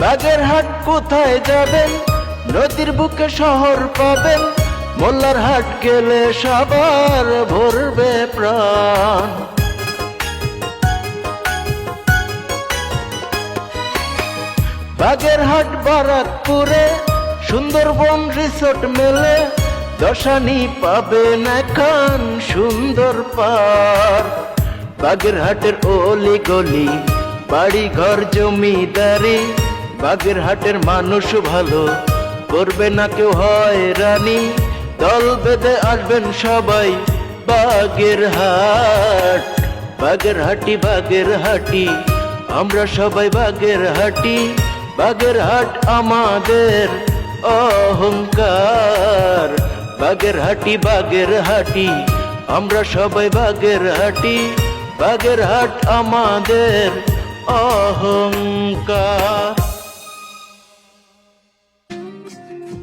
বাগের হাট কোথায় যাবেন? নদীর বুকে শহর পাবেন? মোল্লার হাট গেলে সবার ভরবে প্রাণ। বাগেরহাট বারাকপুরে সুন্দরবন রিসোর্ট মেলে। দশানি পাবেন এখন সুন্দর পার। বাগেরহাটের অলি গলি বাড়ি ঘর জমিদারি বাগেরহাটের মানুষ ভালো। করবে না কেউ হয় হয়রানি, দল বেঁধে আসবেন সবাই বাগেরহাট। বাগেরহাটি বাগেরহাটি, আমরা সবাই বাগেরহাটি। বাগেরহাট আমাদের অহংকার। বাগেরহাটি বাগেরহাটি, আমরা সবাই বাগেরহাটি। বাগেরহাট আমাদের অহংকার। Thank you.